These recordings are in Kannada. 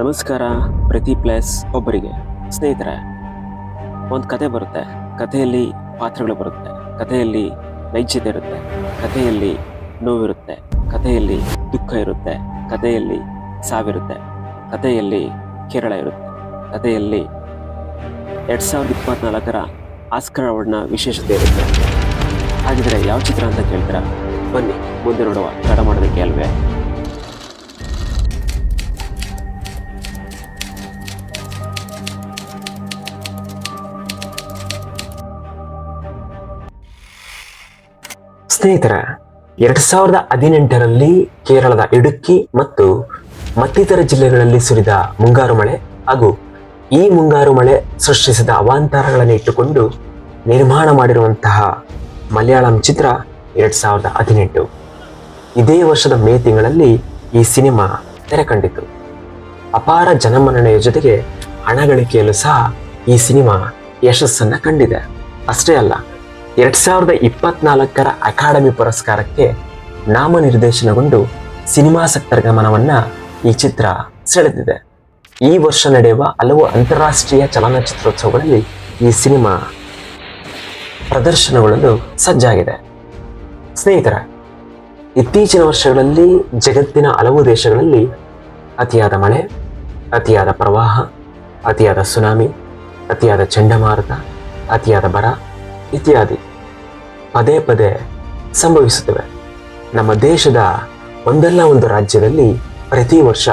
ನಮಸ್ಕಾರ, ಪ್ರತಿ ಪ್ಲೇಸ್ ಒಬ್ಬರಿಗೆ ಸ್ನೇಹಿತರೆ. ಒಂದು ಕತೆ ಬರುತ್ತೆ. ಕಥೆಯಲ್ಲಿ ಪಾತ್ರಗಳು ಬರುತ್ತೆ. ಕಥೆಯಲ್ಲಿ ನೈಜ್ಯತೆ ಇರುತ್ತೆ. ಕಥೆಯಲ್ಲಿ ನೋವಿರುತ್ತೆ. ಕಥೆಯಲ್ಲಿ ದುಃಖ ಇರುತ್ತೆ. ಕಥೆಯಲ್ಲಿ ಸಾವಿರುತ್ತೆ. ಕಥೆಯಲ್ಲಿ ಕೇರಳ ಇರುತ್ತೆ. ಕಥೆಯಲ್ಲಿ ಎರಡು ಸಾವಿರದ ಇಪ್ಪತ್ನಾಲ್ಕರ ಆಸ್ಕರ್ ಅವಾರ್ಡ್ನ ವಿಶೇಷತೆ ಇರುತ್ತೆ. ಹಾಗಿದ್ರೆ ಯಾವ ಚಿತ್ರ ಅಂತ ಕೇಳ್ತೀರಾ? ಬನ್ನಿ, ಮುಂದೆ ನೋಡುವ, ತಡ ಮಾಡೋದಕ್ಕೆ ಅಲ್ವೇ? ಸ್ನೇಹಿತರ, ಎರಡ್ ಸಾವಿರದ ಹದಿನೆಂಟರಲ್ಲಿ ಕೇರಳದ ಇಡುಕ್ಕಿ ಮತ್ತು ಮತ್ತಿತರ ಜಿಲ್ಲೆಗಳಲ್ಲಿ ಸುರಿದ ಮುಂಗಾರು ಮಳೆ ಹಾಗೂ ಈ ಮುಂಗಾರು ಮಳೆ ಸೃಷ್ಟಿಸಿದ ಅವಾಂತರಗಳನ್ನು ಇಟ್ಟುಕೊಂಡು ನಿರ್ಮಾಣ ಮಾಡಿರುವಂತಹ ಮಲಯಾಳಂ ಚಿತ್ರ ಎರಡ್ ಸಾವಿರದ ಹದಿನೆಂಟು. ಇದೇ ವರ್ಷದ ಮೇ ತಿಂಗಳಲ್ಲಿ ಈ ಸಿನಿಮಾ ತೆರೆ ಕಂಡಿತು. ಅಪಾರ ಜನಮನ್ನಣೆಯ ಜೊತೆಗೆ ಹಣ ಗಳಿಕೆಯಲ್ಲೂ ಸಹ ಈ ಸಿನಿಮಾ ಯಶಸ್ಸನ್ನು ಕಂಡಿದೆ. ಅಷ್ಟೇ ಅಲ್ಲ ಎರಡ್ ಸಾವಿರದ ಇಪ್ಪತ್ನಾಲ್ಕರ ಅಕಾಡೆಮಿ ಪುರಸ್ಕಾರಕ್ಕೆ ನಾಮನಿರ್ದೇಶನಗೊಂಡು ಸಿನಿಮಾಸಕ್ತರ ಗಮನವನ್ನು ಈ ಚಿತ್ರ ಸೆಳೆದಿದೆ. ಈ ವರ್ಷ ನಡೆಯುವ ಹಲವು ಅಂತಾರಾಷ್ಟ್ರೀಯ ಚಲನಚಿತ್ರೋತ್ಸವಗಳಲ್ಲಿ ಈ ಸಿನಿಮಾ ಪ್ರದರ್ಶನಗೊಳ್ಳಲು ಸಜ್ಜಾಗಿದೆ. ಸ್ನೇಹಿತರ, ಇತ್ತೀಚಿನ ವರ್ಷಗಳಲ್ಲಿ ಜಗತ್ತಿನ ಹಲವು ದೇಶಗಳಲ್ಲಿ ಅತಿಯಾದ ಮಳೆ, ಅತಿಯಾದ ಪ್ರವಾಹ, ಅತಿಯಾದ ಸುನಾಮಿ, ಅತಿಯಾದ ಚಂಡಮಾರುತ, ಅತಿಯಾದ ಬರ ಇತ್ಯಾದಿ. ಪದೇ ಪದೇ ಸಂಭವಿಸುತ್ತವೆ. ನಮ್ಮ ದೇಶದ ಒಂದಲ್ಲ ಒಂದು ರಾಜ್ಯದಲ್ಲಿ ಪ್ರತಿ ವರ್ಷ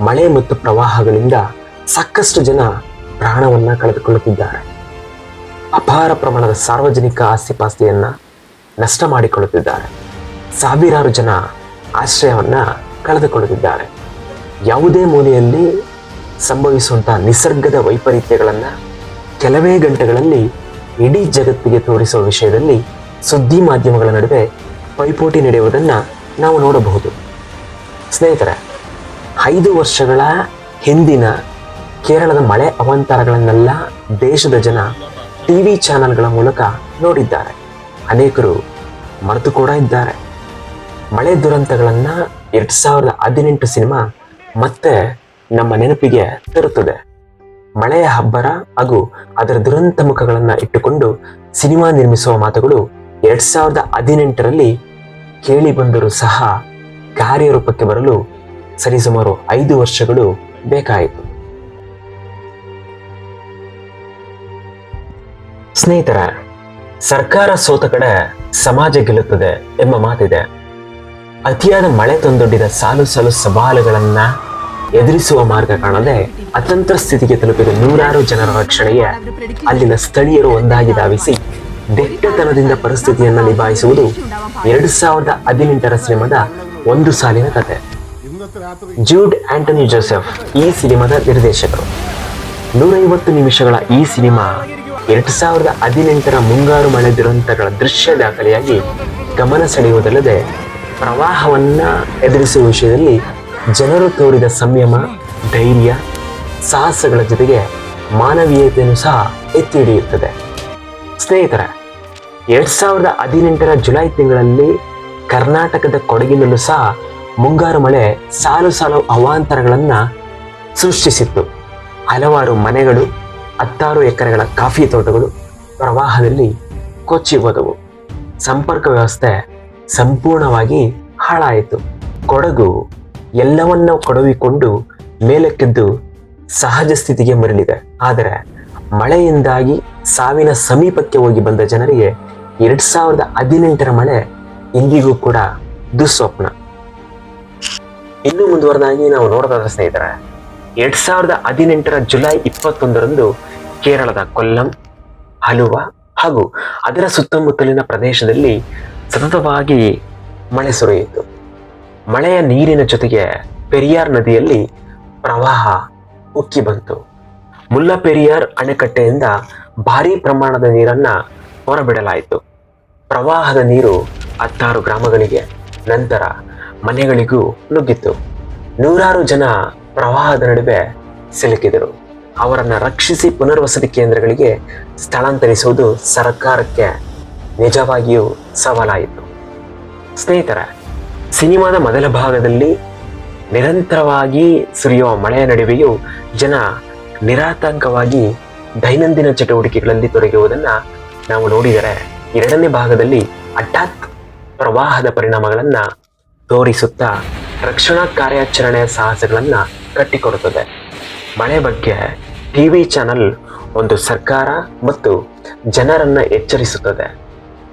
ಮಳೆ ಮತ್ತು ಪ್ರವಾಹಗಳಿಂದ ಸಾಕಷ್ಟು ಜನ ಪ್ರಾಣವನ್ನು ಕಳೆದುಕೊಳ್ಳುತ್ತಿದ್ದಾರೆ. ಅಪಾರ ಪ್ರಮಾಣದ ಸಾರ್ವಜನಿಕ ಆಸ್ತಿಪಾಸ್ತಿಯನ್ನು ನಷ್ಟ ಮಾಡಿಕೊಳ್ಳುತ್ತಿದ್ದಾರೆ. ಸಾವಿರಾರು ಜನ ಆಶ್ರಯವನ್ನು ಕಳೆದುಕೊಳ್ಳುತ್ತಿದ್ದಾರೆ. ಯಾವುದೇ ಮೂಲೆಯಲ್ಲಿ ಸಂಭವಿಸುವಂಥ ನಿಸರ್ಗದ ವೈಪರೀತ್ಯಗಳನ್ನು ಕೆಲವೇ ಗಂಟೆಗಳಲ್ಲಿ ಇಡೀ ಜಗತ್ತಿಗೆ ತೋರಿಸುವ ವಿಷಯದಲ್ಲಿ ಸುದ್ದಿ ಮಾಧ್ಯಮಗಳ ನಡುವೆ ಪೈಪೋಟಿ ನಡೆಯುವುದನ್ನ ನಾವು ನೋಡಬಹುದು. ಸ್ನೇಹಿತರೆ, ಐದು ವರ್ಷಗಳ ಹಿಂದಿನ ಕೇರಳದ ಮಳೆ ಅವಾಂತರಗಳನ್ನೆಲ್ಲ ದೇಶದ ಜನ ಟಿವಿ ಚಾನೆಲ್ಗಳ ಮೂಲಕ ನೋಡಿದ್ದಾರೆ. ಅನೇಕರು ಮರೆತು ಕೂಡ ಇದ್ದಾರೆ. ಮಳೆ ದುರಂತಗಳನ್ನು ಎರಡು ಸಾವಿರದ ಹದಿನೆಂಟು ಸಿನಿಮಾ ಮತ್ತೆ ನಮ್ಮ ನೆನಪಿಗೆ ತರುತ್ತದೆ. ಮಳೆಯ ಹಬ್ಬರ ಹಾಗೂ ಅದರ ದುರಂತ ಮುಖಗಳನ್ನ ಇಟ್ಟುಕೊಂಡು ಸಿನಿಮಾ ನಿರ್ಮಿಸುವ ಮಾತುಗಳು ಎರಡ್ ಸಾವಿರದ ಹದಿನೆಂಟರಲ್ಲಿ ಕೇಳಿ ಬಂದರೂ ಸಹ ಕಾರ್ಯರೂಪಕ್ಕೆ ಬರಲು ಸರಿಸುಮಾರು ಐದು ವರ್ಷಗಳು ಬೇಕಾಯಿತು. ಸ್ನೇಹಿತರ, ಸರ್ಕಾರ ಸೋತ ಕಡೆ ಸಮಾಜ ಗೆಲ್ಲುತ್ತದೆ ಎಂಬ ಮಾತಿದೆ. ಅತಿಯಾದ ಮಳೆ ತಂದೊಡ್ಡಿದ ಸಾಲು ಸಾಲು ಸವಾಲುಗಳನ್ನ ಎದುರಿಸುವ ಮಾರ್ಗ ಕಾಣದೆ ಅತಂತ್ರ ಸ್ಥಿತಿಗೆ ತಲುಪಿದ ನೂರಾರು ಜನರ ರಕ್ಷಣೆಗೆ ಅಲ್ಲಿನ ಸ್ಥಳೀಯರು ಒಂದಾಗಿ ಧಾವಿಸಿ ದಿಟ್ಟತನದಿಂದ ಪರಿಸ್ಥಿತಿಯನ್ನು ನಿಭಾಯಿಸುವುದು ಎರಡು ಸಾವಿರದ ಹದಿನೆಂಟರ ಸಿನಿಮಾದ ಒಂದು ಸಾಲಿನ ಕತೆ. ಜೂಡ್ ಆಂಟನಿ ಜೋಸೆಫ್ ಈ ಸಿನಿಮಾದ ನಿರ್ದೇಶಕರು. ನೂರೈವತ್ತು ನಿಮಿಷಗಳ ಈ ಸಿನಿಮಾ ಎರಡು ಸಾವಿರದ ಹದಿನೆಂಟರ ಮುಂಗಾರು ಮಳೆ ದುರಂತಗಳ ದೃಶ್ಯ ದಾಖಲೆಯಾಗಿ ಗಮನ ಸೆಳೆಯುವುದಲ್ಲದೆ, ಪ್ರವಾಹವನ್ನು ಎದುರಿಸುವ ವಿಷಯದಲ್ಲಿ ಜನರು ತೋರಿದ ಸಂಯಮ, ಧೈರ್ಯ, ಸಾಹಸಗಳ ಜೊತೆಗೆ ಮಾನವೀಯತೆಯನ್ನು ಸಹ ಎತ್ತಿ ಹಿಡಿಯುತ್ತದೆ. ಸ್ನೇಹಿತರೆ ಎರಡ್ ಸಾವಿರದ ಹದಿನೆಂಟರ ಜುಲೈ ತಿಂಗಳಲ್ಲಿ ಕರ್ನಾಟಕದ ಕೊಡಗಿನಲ್ಲೂ ಸಹ ಮುಂಗಾರು ಮಳೆ ಸಾಲು ಸಾಲು ಅವಾಂತರಗಳನ್ನು ಸೃಷ್ಟಿಸಿತ್ತು. ಹಲವಾರು ಮನೆಗಳು, ಹತ್ತಾರು ಎಕರೆಗಳ ಕಾಫಿ ತೋಟಗಳು ಪ್ರವಾಹದಲ್ಲಿ ಕೊಚ್ಚಿ ಹೋದವು. ಸಂಪರ್ಕ ವ್ಯವಸ್ಥೆ ಸಂಪೂರ್ಣವಾಗಿ ಹಾಳಾಯಿತು. ಕೊಡಗು ಎಲ್ಲವನ್ನ ಕೊಡವಿಕೊಂಡು ಮೇಲಕ್ಕೆದ್ದು ಸಹಜ ಸ್ಥಿತಿಗೆ ಮರಳಿದೆ. ಆದರೆ ಮಳೆಯಿಂದಾಗಿ ಸಾವಿನ ಸಮೀಪಕ್ಕೆ ಹೋಗಿ ಬಂದ ಜನರಿಗೆ ಎರಡ್ ಸಾವಿರದ ಹದಿನೆಂಟರ ಮಳೆ ಇಂದಿಗೂ ಕೂಡ ದುಸ್ವಪ್ನ. ಇನ್ನು ಮುಂದುವರೆದಾಗಿ ನಾವು ನೋಡೋದಾದ್ರೆ ಸ್ನೇಹಿತರೆ, ಎರಡ್ ಸಾವಿರದ ಹದಿನೆಂಟರ ಜುಲೈ ಇಪ್ಪತ್ತೊಂದರಂದು ಕೇರಳದ ಕೊಲ್ಲಂ, ಹಲುವ ಹಾಗೂ ಅದರ ಸುತ್ತಮುತ್ತಲಿನ ಪ್ರದೇಶದಲ್ಲಿ ಸತತವಾಗಿ ಮಳೆ ಸುರಿಯಿತು. ಮಳೆಯ ನೀರಿನ ಜೊತೆಗೆ ಪೆರಿಯಾರ್ ನದಿಯಲ್ಲಿ ಪ್ರವಾಹ ಉಕ್ಕಿ ಬಂತು. ಮುಲ್ಲ ಪೆರಿಯಾರ್ ಅಣೆಕಟ್ಟೆಯಿಂದ ಭಾರೀ ಪ್ರಮಾಣದ ನೀರನ್ನ ಹೊರಬಿಡಲಾಯಿತು ಪ್ರವಾಹದ ನೀರು ಹತ್ತಾರು ಗ್ರಾಮಗಳಿಗೆ, ನಂತರ ಮನೆಗಳಿಗೂ ನುಗ್ಗಿತು. ನೂರಾರು ಜನ ಪ್ರವಾಹದ ನಡುವೆ ಸಿಲುಕಿದರು. ಅವರನ್ನು ರಕ್ಷಿಸಿ ಪುನರ್ವಸತಿ ಕೇಂದ್ರಗಳಿಗೆ ಸ್ಥಳಾಂತರಿಸುವುದು ಸರ್ಕಾರಕ್ಕೆ ನಿಜವಾಗಿಯೂ ಸವಾಲಾಯಿತು. ಸ್ನೇಹಿತರ, ಸಿನಿಮಾದ ಮೊದಲ ಭಾಗದಲ್ಲಿ ನಿರಂತರವಾಗಿ ಸುರಿಯುವ ಮಳೆಯ ನಡುವೆಯೂ ಜನ ನಿರಾತಂಕವಾಗಿ ದೈನಂದಿನ ಚಟುವಟಿಕೆಗಳಲ್ಲಿ ತೊಡಗಿರುವುದನ್ನ ನಾವು ನೋಡಿದರೆ ಎರಡನೇ ಭಾಗದಲ್ಲಿ ಹಠಾತ್ ಪ್ರವಾಹದ ಪರಿಣಾಮಗಳನ್ನ ತೋರಿಸುತ್ತಾ ರಕ್ಷಣಾ ಕಾರ್ಯಾಚರಣೆಯ ಸಾಹಸಗಳನ್ನ ಕಟ್ಟಿಕೊಡುತ್ತದೆ. ಮಳೆ ಬಗ್ಗೆ ಟಿವಿ ಚಾನಲ್ ಒಂದು ಸರ್ಕಾರ ಮತ್ತು ಜನರನ್ನು ಎಚ್ಚರಿಸುತ್ತದೆ.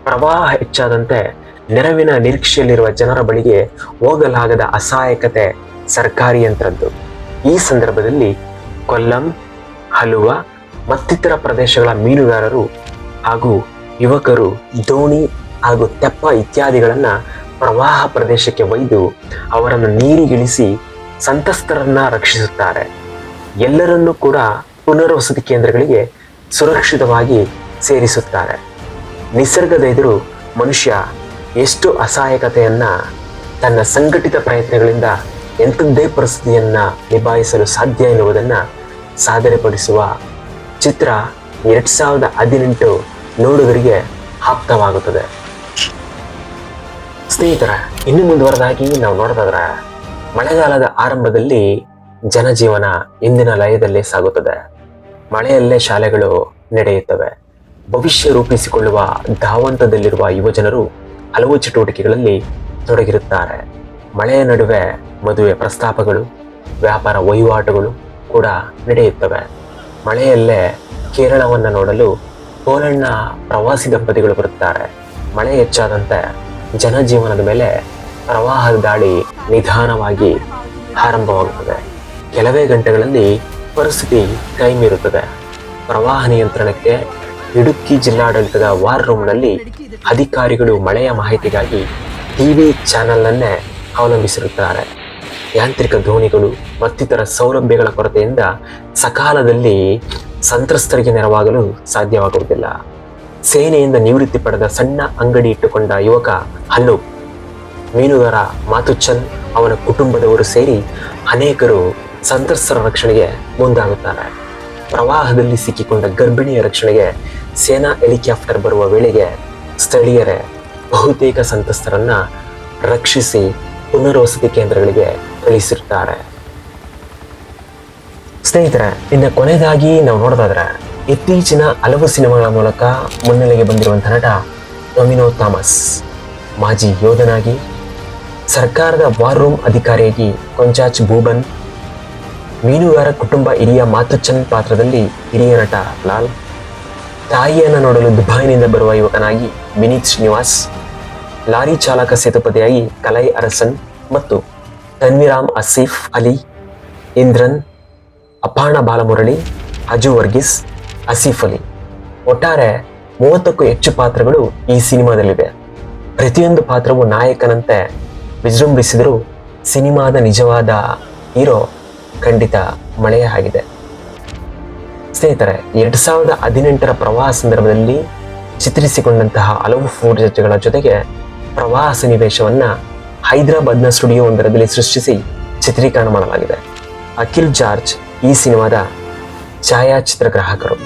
ಪ್ರವಾಹ ಹೆಚ್ಚಾದಂತೆ ನೆರವಿನ ನಿರೀಕ್ಷೆಯಲ್ಲಿರುವ ಜನರ ಬಳಿಗೆ ಹೋಗಲಾಗದ ಅಸಹಾಯಕತೆ ಸರ್ಕಾರಿ ಯಂತ್ರದ್ದು. ಈ ಸಂದರ್ಭದಲ್ಲಿ ಕೊಲ್ಲಂ, ಹಲುವ ಮತ್ತಿತರ ಪ್ರದೇಶಗಳ ಮೀನುಗಾರರು ಹಾಗೂ ಯುವಕರು ದೋಣಿ ಹಾಗೂ ತೆಪ್ಪ ಇತ್ಯಾದಿಗಳನ್ನು ಪ್ರವಾಹ ಪ್ರದೇಶಕ್ಕೆ ಒಯ್ದು ಅವರನ್ನು ನೀರಿಗಿಳಿಸಿ ಸಂತ್ರಸ್ತರನ್ನ ರಕ್ಷಿಸುತ್ತಾರೆ. ಎಲ್ಲರನ್ನೂ ಕೂಡ ಪುನರ್ವಸತಿ ಕೇಂದ್ರಗಳಿಗೆ ಸುರಕ್ಷಿತವಾಗಿ ಸೇರಿಸುತ್ತಾರೆ. ನಿಸರ್ಗದ ಎದುರು ಮನುಷ್ಯ ಎಷ್ಟು ಅಸಹಾಯಕತೆಯನ್ನು ತನ್ನ ಸಂಘಟಿತ ಪ್ರಯತ್ನಗಳಿಂದ ಎಂಥದ್ದೇ ಪರಿಸ್ಥಿತಿಯನ್ನು ನಿಭಾಯಿಸಲು ಸಾಧ್ಯ ಎನ್ನುವುದನ್ನು ಸಾಧನೆಪಡಿಸುವ ಚಿತ್ರ ಎರಡು ಸಾವಿರದ ಹದಿನೆಂಟು ನೋಡುಗರಿಗೆ ಆಪ್ತವಾಗುತ್ತದೆ. ಸ್ನೇಹಿತರ, ಇನ್ನು ಮುಂದುವರೆದಾಗಿ ನಾವು ನೋಡೋದಾದ್ರೆ, ಮಳೆಗಾಲದ ಆರಂಭದಲ್ಲಿ ಜನಜೀವನ ಇಂದಿನ ಲಯದಲ್ಲಿ ಸಾಗುತ್ತದೆ. ಮಳೆಯಲ್ಲೇ ಶಾಲೆಗಳು ನಡೆಯುತ್ತವೆ. ಭವಿಷ್ಯ ರೂಪಿಸಿಕೊಳ್ಳುವ ಧಾವಂತದಲ್ಲಿರುವ ಯುವಜನರು ಹಲವು ಚಟುವಟಿಕೆಗಳಲ್ಲಿ ತೊಡಗಿರುತ್ತಾರೆ. ಮಳೆಯ ನಡುವೆ ಮದುವೆ ಪ್ರಸ್ತಾಪಗಳು, ವ್ಯಾಪಾರ ವಹಿವಾಟುಗಳು ಕೂಡ ನಡೆಯುತ್ತವೆ. ಮಳೆಯಲ್ಲೇ ಕೇರಳವನ್ನು ನೋಡಲು ಪೋಲೆಂಡ್ನ ಪ್ರವಾಸಿ ದಂಪತಿಗಳು ಬರುತ್ತಾರೆ. ಮಳೆ ಹೆಚ್ಚಾದಂತೆ ಜನಜೀವನದ ಮೇಲೆ ಪ್ರವಾಹದ ದಾಳಿ ನಿಧಾನವಾಗಿ ಆರಂಭವಾಗುತ್ತದೆ. ಕೆಲವೇ ಗಂಟೆಗಳಲ್ಲಿ ಪರಿಸ್ಥಿತಿ ಕೈಮೀರುತ್ತದೆ. ಪ್ರವಾಹ ನಿಯಂತ್ರಣಕ್ಕೆ ಇಡುಕ್ಕಿ ಜಿಲ್ಲಾಡಳಿತದ ವಾರ್ ರೂಮ್ನಲ್ಲಿ ಅಧಿಕಾರಿಗಳು ಮಳೆಯ ಮಾಹಿತಿಗಾಗಿ ಟಿವಿ ಚಾನೆಲ್ನನ್ನೇ ಅವಲಂಬಿಸಿರುತ್ತಾರೆ. ಯಾಂತ್ರಿಕ ದೋಣಿಗಳು ಮತ್ತಿತರ ಸೌಲಭ್ಯಗಳ ಕೊರತೆಯಿಂದ ಸಕಾಲದಲ್ಲಿ ಸಂತ್ರಸ್ತರಿಗೆ ನೆರವಾಗಲು ಸಾಧ್ಯವಾಗುವುದಿಲ್ಲ. ಸೇನೆಯಿಂದ ನಿವೃತ್ತಿ ಪಡೆದ ಸಣ್ಣ ಅಂಗಡಿ ಇಟ್ಟುಕೊಂಡ ಯುವಕ ಹಲ್ಲು. ಮೀನುಗಾರ ಮಾತುಚ್ಚನ್ ಅವನ ಕುಟುಂಬದವರು ಸೇರಿ ಅನೇಕರು ಸಂತ್ರಸ್ತರ ರಕ್ಷಣೆಗೆ ಮುಂದಾಗುತ್ತಾರೆ. ಪ್ರವಾಹದಲ್ಲಿ ಸಿಕ್ಕಿಕೊಂಡ ಗರ್ಭಿಣಿಯ ರಕ್ಷಣೆಗೆ ಸೇನಾ ಹೆಲಿಕಾಪ್ಟರ್ ಬರುವ ವೇಳೆಗೆ ಸ್ಥಳೀಯರೇ ಬಹುತೇಕ ಸಂತ್ರಸ್ತರನ್ನ ರಕ್ಷಿಸಿ ಪುನರ್ವಸತಿ ಕೇಂದ್ರಗಳಿಗೆ ಕಳಿಸಿರ್ತಾರೆ. ಸ್ನೇಹಿತರೆ, ಇನ್ನು ಕೊನೆಯದಾಗಿ ನಾವು ನೋಡೋದಾದ್ರೆ, ಇತ್ತೀಚಿನ ಹಲವು ಸಿನಿಮಾಗಳ ಮೂಲಕ ಮುನ್ನೆಲೆಗೆ ಬಂದಿರುವಂಥ ನಟ ಟೊಮಿನೋ ಥಾಮಸ್ ಮಾಜಿ ಯೋಧನಾಗಿ, ಸರ್ಕಾರದ ವಾರ್ ರೂಮ್ ಅಧಿಕಾರಿಯಾಗಿ ಕೊಂಚಾಚ್ ಭೂಬನ್ ಮೀನುಗಾರ ಕುಟುಂಬ ಹಿರಿಯ ಮಾತುಚನ್ ಪಾತ್ರದಲ್ಲಿ ಹಿರಿಯ ನಟ ಲಾಲ್, ತಾಯಿಯನ್ನು ನೋಡಲು ದುಬಾಯಿನಿಂದ ಬರುವ ಯುವಕನಾಗಿ ವಿನೀತ್ ಶ್ರೀನಿವಾಸ್, ಲಾರಿ ಚಾಲಕ ಸೇತುಪತಿಯಾಗಿ ಕಲೈ ಅರಸನ್ ಮತ್ತು ತನ್ವಿರಾಮ್ ಅಸೀಫ್ ಅಲಿ, ಇಂದ್ರನ್ ಅಪಾಣ ಬಾಲಮುರಳಿ, ಅಜು ವರ್ಗೀಸ್, ಅಸೀಫ್ ಅಲಿ. ಒಟ್ಟಾರೆ ಮೂವತ್ತಕ್ಕೂ ಹೆಚ್ಚು ಪಾತ್ರಗಳು ಈ ಸಿನಿಮಾದಲ್ಲಿವೆ. ಪ್ರತಿಯೊಂದು ಪಾತ್ರವು ನಾಯಕನಂತೆ ವಿಜೃಂಭಿಸಿದರೂ ಸಿನಿಮಾದ ನಿಜವಾದ ಹೀರೋ ಖಂಡಿತ ಮಳೆಯೇ ಆಗಿದೆ. ಸ್ನೇಹಿತರೆ, ಎರಡು ಸಾವಿರದ ಹದಿನೆಂಟರ ಪ್ರವಾಹ ಸಂದರ್ಭದಲ್ಲಿ ಚಿತ್ರಿಸಿಕೊಂಡಂತಹ ಹಲವು ಫೋಟೋಗಳ ಜೊತೆಗೆ ಪ್ರವಾಹ ಸನ್ನಿವೇಶವನ್ನು ಹೈದರಾಬಾದ್ನ ಸ್ಟುಡಿಯೋ ಒಂದರದಲ್ಲಿ ಸೃಷ್ಟಿಸಿ ಚಿತ್ರೀಕರಣ ಮಾಡಲಾಗಿದೆ. ಅಖಿಲ್ ಜಾರ್ಜ್ ಈ ಸಿನಿಮಾದ ಛಾಯಾಚಿತ್ರಗ್ರಾಹಕರು